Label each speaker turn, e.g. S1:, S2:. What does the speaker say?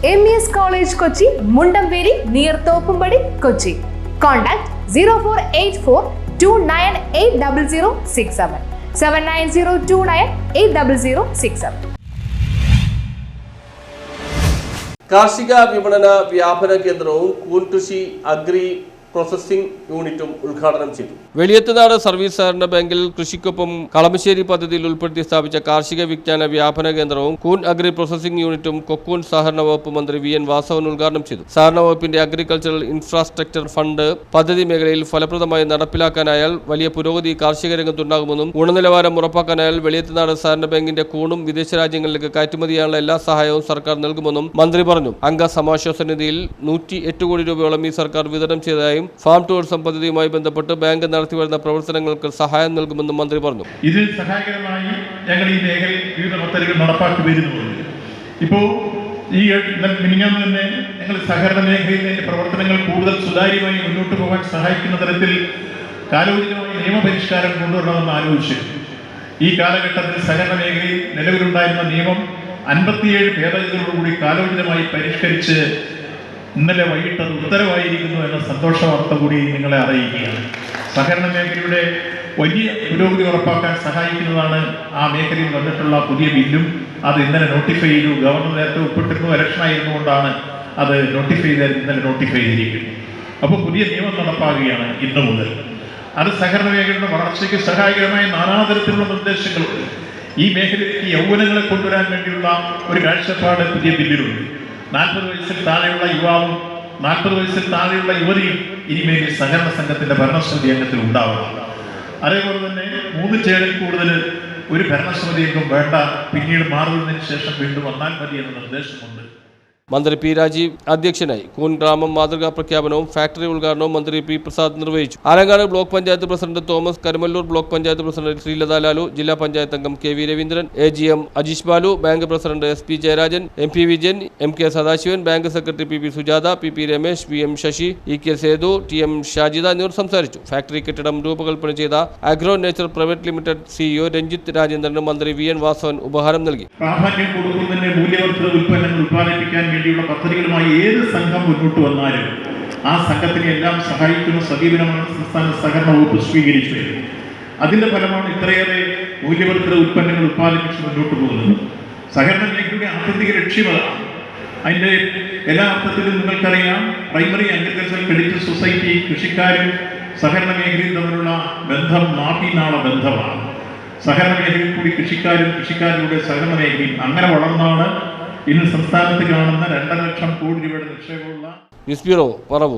S1: M E S college Kochi Mundamveli near Thoppumpady Kochi contact zero four eight four two nine eight double zero six seven seven nine zero two nine eight double zero six seven
S2: കാർഷിക വിപണന വ്യാപന കേന്ദ്രവും കൂൻകൃഷി agri processing യൂണിറ്റും ഉദ്ഘാടനം ചെയ്തു. Veliyathunad service സഹകരണ ബാങ്കിൽ കൃഷിക്കൊപ്പം കളമശ്ശേരി പദ്ധതിയിൽ ഉൾപ്പെടുത്തി സ്ഥാപിച്ച കാർഷിക വിജ്ഞാന വ്യാപന കേന്ദ്രവും കൂൺ അഗ്രി പ്രോസസിംഗ് യൂണിറ്റും കൊക്കൂൺ സഹകരണ വകുപ്പ് മന്ത്രി വി എൻ വാസവൻ ഉദ്ഘാടനം ചെയ്തു. സഹകരണ വകുപ്പിന്റെ അഗ്രികൾച്ചറൽ ഇൻഫ്രാസ്ട്രക്ചർ ഫണ്ട് പദ്ധതി മേഖലയിൽ ഫലപ്രദമായി നടപ്പിലാക്കാനായാൽ വലിയ പുരോഗതി കാർഷിക രംഗത്തുണ്ടാകുമെന്നും ഗുണനിലവാരം ഉറപ്പാക്കാനായാൽ വെളിയത്തുനാട് സഹകരണ ബാങ്കിന്റെ കൂണും വിദേശ രാജ്യങ്ങളിലേക്ക് കയറ്റുമതി ചെയ്യാനുള്ള എല്ലാ സഹായവും സർക്കാർ നൽകുമെന്നും മന്ത്രി പറഞ്ഞു. അംഗ സമാശ്വാസ നിധിയിൽ നൂറ്റി എട്ട് കോടി രൂപയോളം ഈ സർക്കാർ വിതരണം ചെയ്തതായും ഫാം ടൂറിസം പദ്ധതിയുമായി ബന്ധപ്പെട്ട് ബാങ്ക് നടത്തിവരുന്ന പ്രവർത്തനങ്ങൾക്ക് സഹായം നൽകുമെന്നും മന്ത്രി പറഞ്ഞു.
S3: ഇതിൽ സഹായകരമായി ഞങ്ങൾ ഈ മേഖലയിൽ വിവിധ പദ്ധതികൾ നടപ്പാക്കി വരുന്നുണ്ട് ഇപ്പോൾ ഈ മിനിഞ്ഞാന്ന് തന്നെ ഞങ്ങൾ സഹകരണ മേഖലയിലെ പ്രവർത്തനങ്ങൾ കൂടുതൽ സുതാര്യമായി മുന്നോട്ട് പോകാൻ സഹായിക്കുന്ന തരത്തിൽ കാലോചിതമായ നിയമപരിഷ്കാരം കൊണ്ടുവരണമെന്ന് ആലോചിച്ചു ഈ കാലഘട്ടത്തിൽ സഹകരണ മേഖലയിൽ നിലവിലുണ്ടായിരുന്ന നിയമം അൻപത്തിയേഴ് ഭേദഗതികളോടുകൂടി കാലോചിതമായി പരിഷ്കരിച്ച് ഇന്നലെ വൈകിട്ട് അത് ഉത്തരവായിരിക്കുന്നു എന്ന സന്തോഷ വാർത്ത കൂടി നിങ്ങളെ അറിയിക്കുകയാണ്. സഹകരണ മേഖലയുടെ വലിയ പുരോഗതി ഉറപ്പാക്കാൻ സഹായിക്കുന്നതാണ് ആ മേഖലയിൽ വന്നിട്ടുള്ള പുതിയ ബില്ലും. അത് ഇന്നലെ നോട്ടിഫൈ ചെയ്തു. ഗവർണർ നേരത്തെ ഒപ്പിട്ടിരുന്നു. ഇലക്ഷൻ ആയിരുന്നുകൊണ്ടാണ് അത് നോട്ടിഫൈ ചെയ്ത ഇന്നലെ നോട്ടിഫൈ ചെയ്തിരിക്കുന്നത് അപ്പോൾ പുതിയ നിയമം നടപ്പാകുകയാണ് ഇന്നു മുതൽ. അത് സഹകരണ മേഖലയുടെ വളർച്ചയ്ക്ക് സഹായകരമായ നാനാതരത്തിലുള്ള നിർദ്ദേശങ്ങളുണ്ട്. ഈ മേഖലയിലേക്ക് യൗവനങ്ങളെ കൊണ്ടുവരാൻ വേണ്ടിയുള്ള ഒരു കാഴ്ചപ്പാട് പുതിയ ബില്ലിലുണ്ട്. നാൽപ്പത് വയസ്സിൽ താഴെയുള്ള യുവാവും നാൽപ്പത് വയസ്സിൽ താഴെയുള്ള യുവതിയും ഇനിമേൽ സഹകരണ സംഘത്തിന്റെ ഭരണസമിതി അംഗത്തിൽ ഉണ്ടാവണം. അതേപോലെ തന്നെ മൂന്ന് ചേരിൽ കൂടുതൽ ഒരു ഭരണസമിതി അംഗം വേണ്ട പിന്നീട് മാറുന്നതിന് ശേഷം വീണ്ടും വന്നാൽ മതി എന്ന നിർദ്ദേശമുണ്ട്.
S2: മന്ത്രി പി രാജീവ് അധ്യക്ഷനായി. കൂൻ ഗ്രാമം മാതൃകാ പ്രഖ്യാപനവും ഫാക്ടറി ഉദ്ഘാടനവും മന്ത്രി പി പ്രസാദ് നിർവഹിച്ചു. Alangad block panchayat president Thomas Karumalloor block panchayat president Sreelatha Lalu ജില്ലാ പഞ്ചായത്ത് അംഗം K V Raveendran A G M Ajeesh Balu bank president S P Jayarajan M P Vijayan M K Sadasivan bank secretary P P Sujatha P P Ramesh V M Sasi E K Sethu T M Shajida എന്നിവർ സംസാരിച്ചു. Factory കെട്ടിടം രൂപകൽപ്പന ചെയ്ത agro nature private limited CEO Ranjith രാജേന്ദ്രന് മന്ത്രി V N Vasavan ഉപഹാരം നൽകി.
S3: പ്രാധാന്യം കൊടുക്കുന്നതിന്റെ മൂല്യവർദ്ധിത ഉൽപ്പന്നങ്ങൾ ഉൽപ്പാദിപ്പിക്കാൻ വേണ്ടിയുള്ള പദ്ധതികളുമായി ഏത് സംഘം മുന്നോട്ട് വന്നാലും ആ സംഘത്തിനെ എല്ലാം സഹായിക്കുന്ന സമീപനമാണ് സംസ്ഥാന സഹകരണ വകുപ്പ് സ്വീകരിച്ചത്. അതിന്റെ ഫലമാണ് ഇത്രയേറെ മൂല്യവർദ്ധിത ഉൽപ്പന്നങ്ങൾ ഉത്പാദിപ്പിച്ച് മുന്നോട്ട് പോകുന്നത്. സഹകരണ മേഖലയുടെ ആത്യന്തിക ലക്ഷ്യം അതിന്റെ എല്ലാ അർത്ഥത്തിലും നിങ്ങൾക്കറിയാം പ്രൈമറി അഗ്രികൾച്ചർ ക്രെഡിറ്റ് സൊസൈറ്റി കൃഷിക്കാരും സഹകരണ മേഖലയും തമ്മിലുള്ള ബന്ധം നാട്ടിനാള ബന്ധമാണ്. സഹകരണ മേഖലയിൽ കൂടി കൃഷിക്കാരും കൃഷിക്കാരിലൂടെ സഹകരണ മേഖലയും അങ്ങനെ വളർന്നാണ് ഇന്ന് സംസ്ഥാനത്ത് കാണുന്ന രണ്ടര ലക്ഷം കോടി രൂപയുടെ നിക്ഷേപമുള്ള
S2: ന്യൂസ് ബ്യൂറോ പറവൂർ.